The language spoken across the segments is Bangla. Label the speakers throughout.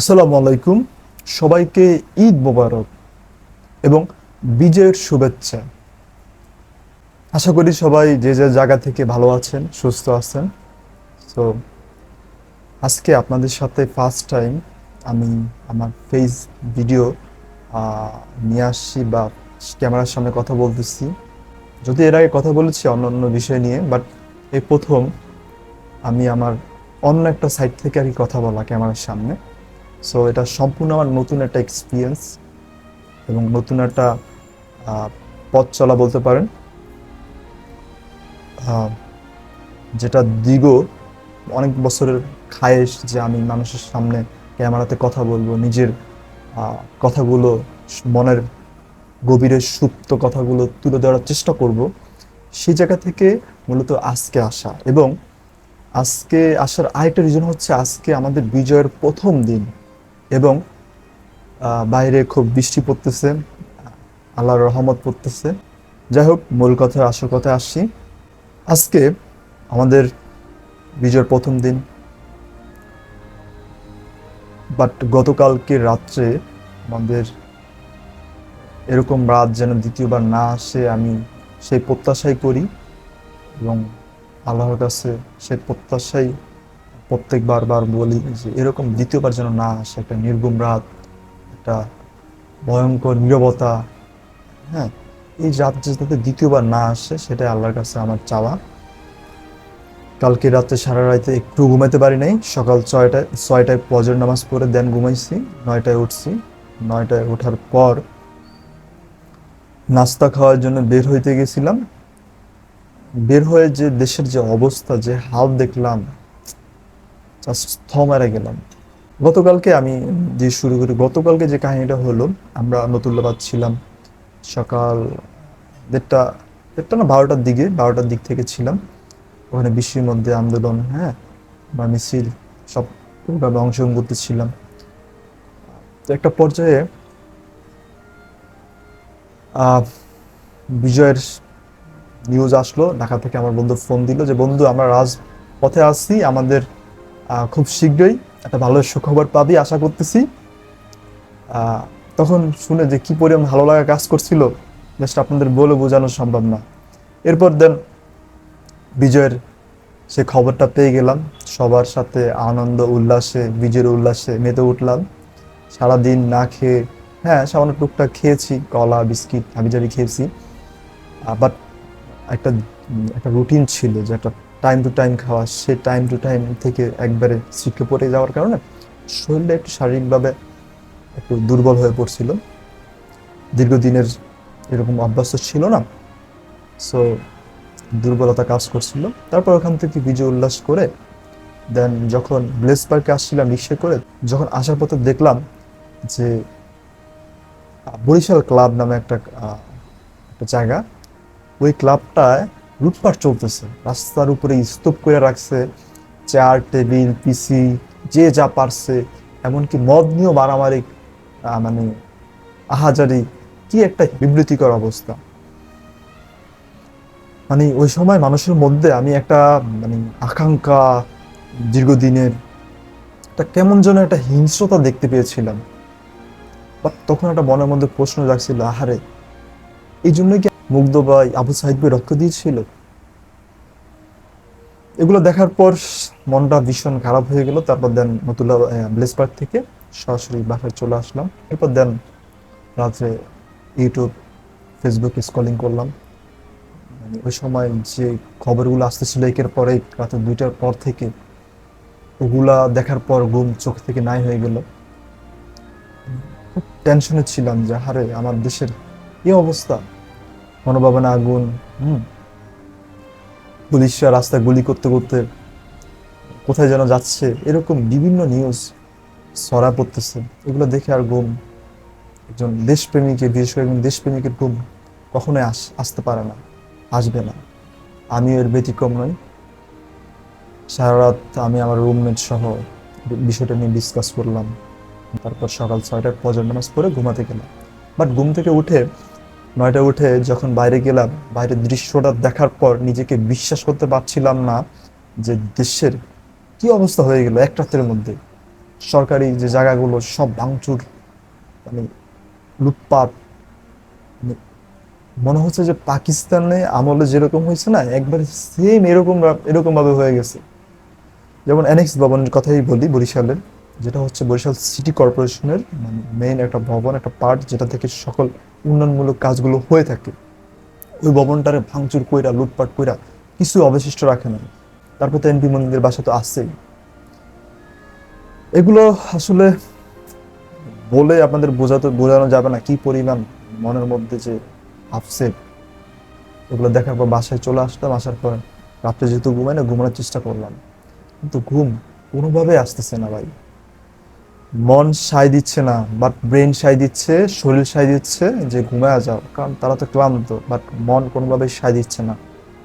Speaker 1: আসসালামু আলাইকুম। সবাইকে ঈদ মোবারক এবং বিজয়ের শুভেচ্ছা। আশা করি সবাই যে যে জায়গা থেকে ভালো আছেন, সুস্থ আছেন। তো আজকে আপনাদের সাথে ফার্স্ট টাইম আমি আমার ফেস ভিডিও নিয়ে আসছি বা ক্যামেরার সামনে কথা বলতেছি। যদি এর আগে কথা বলেছি অন্য অন্য বিষয় নিয়ে বাট এই প্রথম আমি আমার অন্য একটা সাইড থেকে আর কি কথা বলা ক্যামেরার সামনে। সো এটা সম্পূর্ণ আমার নতুন একটা এক্সপিরিয়েন্স এবং নতুন একটা পথ চলা বলতে পারেন। যেটা দীর্ঘ অনেক বছরের খায়েশ যে আমি মানুষের সামনে ক্যামেরাতে কথা বলব, নিজের কথাগুলো মনের গভীরে সুপ্ত কথাগুলো তুলে ধরার চেষ্টা করব, সেই জায়গা থেকে মূলত আজকে আসা এবং আজকে আসার আরেকটা রিজন হচ্ছে আজকে আমাদের বিজয়ের প্রথম দিন। এবং বাইরে খুব বৃষ্টি পড়তেছে, আল্লাহর রহমত পড়তেছে। যাই হোক মূল কথা, আসল কথায় আসছি। আজকে আমাদের বিজয়ের প্রথম দিন। বাট গতকালকে রাত্রে আমাদের এরকম রাত যেন দ্বিতীয়বার না আসে, আমি সেই প্রত্যাশাই করি এবং আল্লাহর কাছে সেই প্রত্যাশাই প্রত্যেকবার বার বলি যে এরকম দ্বিতীয়বার যেন না আসে, একটা নির্গুম রাত, একটা ভয়ঙ্কর নীরবতা। হ্যাঁ এই রাত যাতে দ্বিতীয়বার না আসে, সেটাই আল্লাহর কাছে আমার চাওয়া। কালকে রাতে সারা রাতে একটু ঘুমাতে পারি নাই। সকাল ছয়টায় ছয়টায় ফজর নামাজ পড়ে দেন ঘুমাইছি, নয়টায় উঠছি। নয়টায় ওঠার পর নাস্তা খাওয়ার জন্য বের হইতে গেছিলাম। বের হয়ে যে দেশের যে অবস্থা, যে হাল দেখলাম জাস্ট থ মেরে গেলাম। গতকালকে আমি দিয়ে শুরু করি, গতকালকে যে কাহিনীটা হলো, আমরা নতুল্লাবাদ ছিলাম। সকাল দেড়টা দেড়টা না বারোটার দিকে, বারোটার দিক থেকে ছিলাম। ওখানে বৃষ্টির মধ্যে আন্দোলন হ্যাঁ? বা মিছিল, সব ওইভাবে অংশগ্রহণ করতেছিলাম তো একটা পর্যায়ে বিজয়ের নিউজ আসলো, ঢাকা থেকে আমার বন্ধু ফোন দিল যে, বন্ধু, আমরা রাজপথে আসছি, আমাদের খুব শীঘ্রই একটা ভালো সুখবর পাবি, আশা করতেছি। তখন শুনে যে কি পরিমাণ ভালো লাগা কাজ করছিল জাস্ট আপনাদের বলে বোঝানো সম্ভব না। এরপর দেন বিজয়ের সে খবরটা পেয়ে গেলাম, সবার সাথে আনন্দ, উল্লাসে, বিজয়ের উল্লাসে মেতে উঠলাম। সারাদিন না খেয়ে হ্যাঁ সামান্য টুকটাক খেয়েছি, কলা, বিস্কিট হাবিজাবি খেয়েছি। বাট একটা একটা রুটিন ছিল যে একটা টাইম টু টাইম খাওয়া, সে টাইম টু টাইম থেকে একবারে ছিটকে পড়ে যাওয়ার কারণে শরীরটা একটু শারীরিকভাবে একটু দুর্বল হয়ে পড়ছিল। দীর্ঘদিনের এরকম অভ্যাস ছিল না সো দুর্বলতা কাজ করছিল। তারপর ওখান থেকে বিজয় উল্লাস করে দেন যখন ব্লেস পার্কে আসছিলাম রিক্সা করে, যখন আসার পথে দেখলাম যে বরিশাল ক্লাব নামে একটা একটা জায়গা, ওই ক্লাবটায় লুটপাট চলতেছে। রাস্তার উপরে স্তূপ করে রাখছে চেয়ার টেবিল পিসি যে যা পারছে, এমনকি মদ নিয়েও মারামারি মানে আহাজারি কি একটা বিবৃতিকর অবস্থা। মানে ওই সময় মানুষের মধ্যে আমি একটা মানে আকাঙ্ক্ষা, দীর্ঘদিনের, একটা কেমন যেন একটা হিংস্রতা দেখতে পেয়েছিলাম। বাট তখন একটা মনের মধ্যে প্রশ্ন জাগছিল, আহারে, এই জন্যই কি মুগ্ধ ভাই আবু সাহিদ ভাই রক্ত দিয়েছিল? এগুলো দেখার পর মনটা ভীষণ খারাপ হয়ে গেল। তারপর দেন নতুল্লা ব্লেস পার্ক থেকে সরাসরি বাসায় চলে আসলাম। এরপর দেন রাত্রে ইউটিউব, ফেসবুক স্কলিং করলাম। মানে ওই সময় যে খবরগুলো আসতেছিল একের পরে রাতে দুইটার পর থেকে, ওগুলা দেখার পর ঘুম চোখ থেকে নাই হয়ে গেল। খুব টেনশনে ছিলাম যে হারে আমার দেশের কি অবস্থা। মনোভাবনা, আগুন, হুম? পুলিশরা রাস্তায় গুলি করতে করতে কোথায় যেন যাচ্ছে, এরকম বিভিন্ন নিউজ ছড়া পড়তেছে। এগুলো দেখে আর ঘুম, একজন দেশপ্রেমিকের বিশেষ করে একজন দেশপ্রেমিকের ঘুম কখনোই আস, আসতে পারে না, আসবে না। আমিও এর ব্যতিক্রম নই। সারা রাত আমি আমার রুমমেট সহ বিষয়টা নিয়ে ডিসকাস করলাম। তারপর সকাল ছয়টার ফজর নামাজ পড়ে ঘুমাতে গেলাম। বাট ঘুম থেকে উঠে নয়টা উঠে যখন বাইরে গেলাম, বাইরের দৃশ্যটা দেখার পর নিজেকে বিশ্বাস করতে পারছিলাম না যে দেশের কি অবস্থা হয়ে গেল এক রাতের মধ্যে। সরকারি যে জায়গাগুলো সব ভাঙচুর মানে লুটপাট মানে মনে হচ্ছে যে পাকিস্তানে আমলে যেরকম হয়েছে না, একবারে সেম এরকম এরকম ভাবে হয়ে গেছে। যেমন অ্যানেক্স ভবনের কথাই বলি বরিশালের। যেটা হচ্ছে বরিশাল সিটি কর্পোরেশনের মানে মেইন একটা ভবন, একটা পার্ট যেটা থেকে সকল উন্নয়নমূলক কাজগুলো হয়ে থাকে। ওই ভবনটারে ভাঙচুর কইরা, লুটপাট কইরা কিছু অবশিষ্ট রাখে না তারপর তো এনপি মন্দিরের বাসা তো আসছেই এগুলো আসলে বলে আপনাদের বোঝাতে, বোঝানো যাবে না কি পরিমাণ মনের মধ্যে যে আপসেট এগুলো দেখার পর বাসায় চলে আসলাম, আসার পর রাত্রে যেহেতু ঘুমাই না, ঘুমানোর চেষ্টা করলাম। কিন্তু ঘুম কোনোভাবে আসতেছে না ভাই। মন সাই দিচ্ছে না বাট ব্রেন সাই দিচ্ছে, শরীর সাই দিচ্ছে যে ঘুমায় যাও, কারণ তারা তো ক্লান্ত বাট মন কোনোভাবে সাই দিচ্ছে না।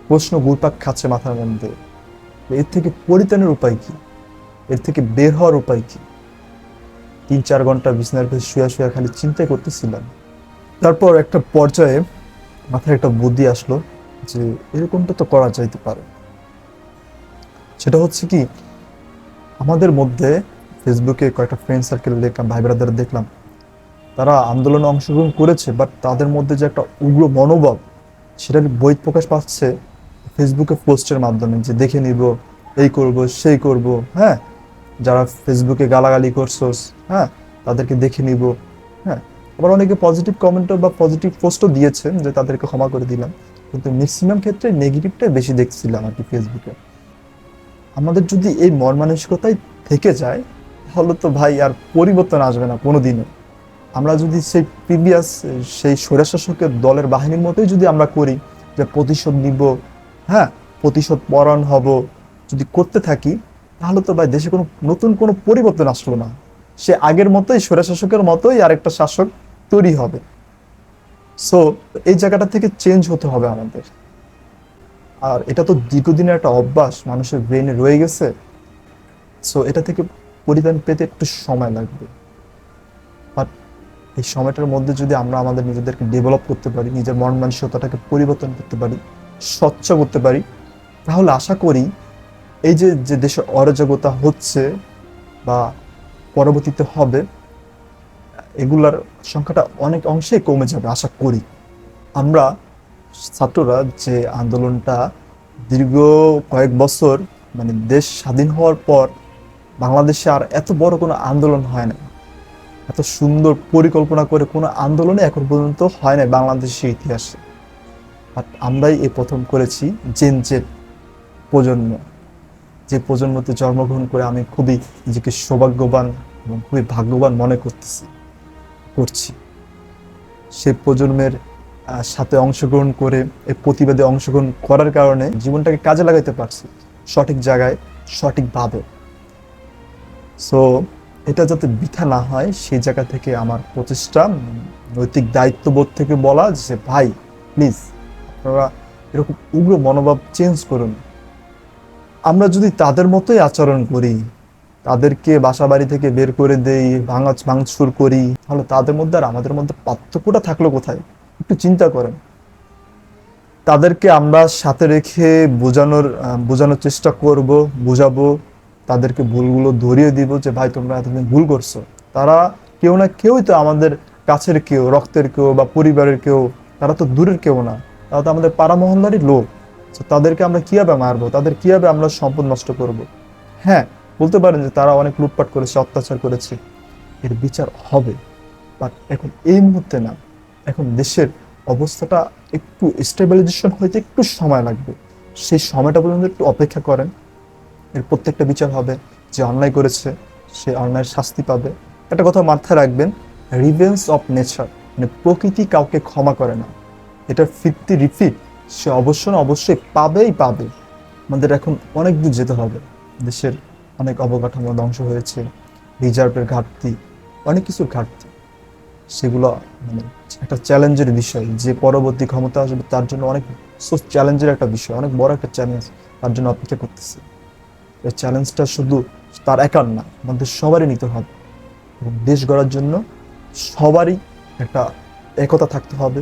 Speaker 1: প্রশ্ন ঘুরপাক খাচ্ছে মাথার মধ্যে, এর থেকে পরিত্রাণের উপায় কি? এর থেকে বের হওয়ার উপায় কি? তিন চার ঘণ্টা বিছনার ভেতর শুয়া শুয়া খালি চিন্তাই করতেছিলাম তারপর একটা পর্যায়ে মাথায় একটা বুদ্ধি আসলো যে এরকমটা তো করা যাইতে পারে। সেটা হচ্ছে কি, আমাদের মধ্যে ফেসবুকে কয়েকটা ফ্রেন্ড সার্কেল দেখলাম, ভাই ব্রাদার দেখলাম। তারা আন্দোলনে অংশগ্রহণ করেছে বাট তাদের মধ্যে যে একটা উগ্র মনোভাব, সেটা বই প্রকাশ পাচ্ছে ফেসবুকে পোস্টের মাধ্যমে যে দেখে নিব, এই করব, সেই করব হ্যাঁ? যারা ফেসবুকে গালাগালি করছোস হ্যাঁ? তাদেরকে দেখে নিব হ্যাঁ? আবার অনেকে পজিটিভ কমেন্টও বা পজিটিভ পোস্টও দিয়েছেন যে তাদেরকে ক্ষমা করে দিলাম। কিন্তু ম্যাক্সিমাম ক্ষেত্রে নেগেটিভটাই বেশি দেখছিলাম আর কি ফেসবুকে আমাদের যদি এই মন থেকে যায় তাহলে তো ভাই আর পরিবর্তন আসবে না কোনোদিনও। আমরা যদি সেই প্রিভিয়াস সেই স্বৈরাশাসকের দলের বাহিনীর মতোই যদি আমরা করি যে প্রতিশোধ নিব হ্যাঁ প্রতিশোধ পরায়ণ হব, যদি করতে থাকি, তাহলে তো ভাই দেশে কোনো নতুন কোনো পরিবর্তন আসলো না। সে আগের মতোই, স্বৈরাশাসকের মতোই আরেকটা শাসক তৈরি হবে। সো এই জায়গাটা থেকে চেঞ্জ হতে হবে আমাদের। আর এটা তো দীর্ঘদিনের একটা অভ্যাস, মানুষের ব্রেনে রয়ে গেছে। সো এটা থেকে পরিত্রাণ পেতে একটু সময় লাগবে। বাট এই সময়টার মধ্যে যদি আমরা আমাদের নিজেদেরকে ডেভেলপ করতে পারি, নিজের মন মানসিকতাটাকে পরিবর্তন করতে পারি, স্বচ্ছ করতে পারি, তাহলে আশা করি এই যে যে দেশে অরাজকতা হচ্ছে বা পরবর্তীতে হবে, এগুলার সংখ্যাটা অনেক অংশে কমে যাবে, আশা করি। আমরা ছাত্ররা যে আন্দোলনটা দীর্ঘ কয়েক বছর মানে দেশ স্বাধীন হওয়ার পর বাংলাদেশে আর এত বড় কোনো আন্দোলন হয় না এত সুন্দর পরিকল্পনা করে কোনো আন্দোলনে এখন পর্যন্ত হয় না বাংলাদেশের ইতিহাসে। আর আমরাই এই প্রথম করেছি জেন জেড প্রজন্ম। যে প্রজন্মতে জন্মগ্রহণ করে আমি খুবই নিজেকে সৌভাগ্যবান এবং খুবই ভাগ্যবান মনে করতেছি, করছি। সে প্রজন্মের সাথে অংশগ্রহণ করে এই প্রতিবাদে অংশগ্রহণ করার কারণে জীবনটাকে কাজে লাগাইতে পারছি। সঠিক জায়গায় সঠিকভাবে সো এটা যাতে বৃথা না হয়, সেই জায়গা থেকে আমার প্রচেষ্টা, নৈতিক দায়িত্ববোধ থেকে বলা যে, ভাই প্লিজ আপনারা এরকম উগ্র মনোভাব চেঞ্জ করুন। আমরা যদি তাদের মতোই আচরণ করি, তাদেরকে বাসা বাড়ি থেকে বের করে দেই, ভাঙাচ ভাঙচুর করি, তাহলে তাদের মধ্যে আর আমাদের মধ্যে পার্থক্যটা থাকল কোথায়? একটু চিন্তা করেন। তাদেরকে আমরা সাথে রেখে বোঝানোর বোঝানোর চেষ্টা করব, বোঝাবো। তাদেরকে ভুলগুলো ধরিয়ে দিব যে, ভাই, তোমরা এতদিন ভুল করছ। তারা কেউ না কেউই তো আমাদের কাছের কেউ, রক্তের কেউ বা পরিবারের কেউ, তারা তো দূরের কেউ না। তারা তো আমাদের পাড়া মহল্লারই লোক। তো তাদেরকে আমরা কীভাবে মারবো? তাদের কীভাবে আমরা সম্পদ নষ্ট করব? হ্যাঁ বলতে পারেন যে তারা অনেক লুটপাট করেছে, অত্যাচার করেছে। এর বিচার হবে। বাট এখন এই মুহূর্তে না। এখন দেশের অবস্থাটা একটু স্টেবিলাইজেশন হইতে একটু সময় লাগবে। সেই সময়টা পর্যন্ত একটু অপেক্ষা করেন। এর প্রত্যেকটা বিচার হবে যে অন্যায় করেছে, সে অন্যায়ের শাস্তি পাবে। একটা কথা মাথায় রাখবেন রিভেন্স অফ নেচার মানে প্রকৃতি কাউকে ক্ষমা করে না। এটা ফিফটি রিফিট সে অবশ্য না, অবশ্যই পাবেই পাবে। আমাদের এখন অনেক দূর যেতে হবে। দেশের অনেক অবকাঠামো ধ্বংস হয়েছে, রিজার্ভের ঘাটতি, অনেক কিছুর ঘাটতি। সেগুলো মানে একটা চ্যালেঞ্জের বিষয়। যে পরবর্তী ক্ষমতা আসবে, তার জন্য অনেক চ্যালেঞ্জের একটা বিষয়, অনেক বড় একটা চ্যালেঞ্জ তার জন্য অপেক্ষা করতেছে। এই চ্যালেঞ্জটা শুধু তার একার না, আমাদের সবারই নিতে হবে। দেশ গড়ার জন্য সবারই একটা একতা থাকতে হবে,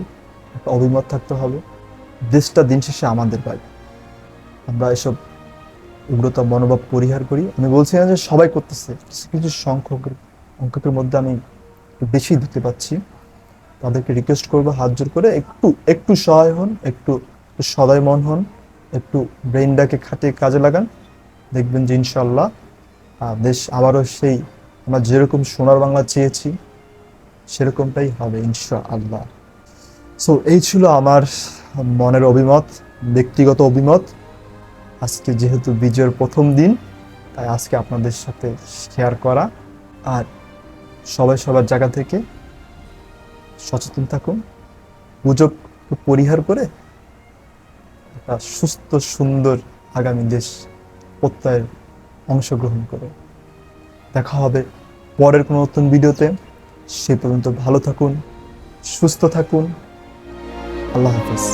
Speaker 1: একটা অভিমত থাকতে হবে। দেশটা দিন শেষে আমাদের ভাই। আমরা এসব উগ্রতা মনোভাব পরিহার করি। আমি বলছি না যে সবাই করতেছে, কিছু কিছু সংখ্যক অঙ্কের মধ্যে আমি একটু বেশি দিতে পাচ্ছি তাদেরকে রিকোয়েস্ট করব হাত জোর করে, একটু একটু সহায় হন, একটু সদয় মন হন, একটু ব্রেনটাকে খাটিয়ে কাজে লাগান। দেখবেন যে ইনশাল্লাহ দেশ আবারও সেই আমরা যেরকম সোনার বাংলা চেয়েছি, সেরকমটাই হবে ইনশা আল্লাহ সো এই ছিল আমার মনের অভিমত, ব্যক্তিগত অভিমত। আজকে যেহেতু বিজয়ের প্রথম দিন, তাই আজকে আপনাদের সাথে শেয়ার করা। আর সবাই সবার জায়গা থেকে সচেতন থাকুন, গুজব পরিহার করে একটা সুস্থ, সুন্দর আগামী দেশ প্রত্যয়ের অংশগ্রহণ করে। দেখা হবে পরের কোনো নতুন ভিডিওতে। সে পর্যন্ত ভালো থাকুন, সুস্থ থাকুন। আল্লাহ হাফিজ।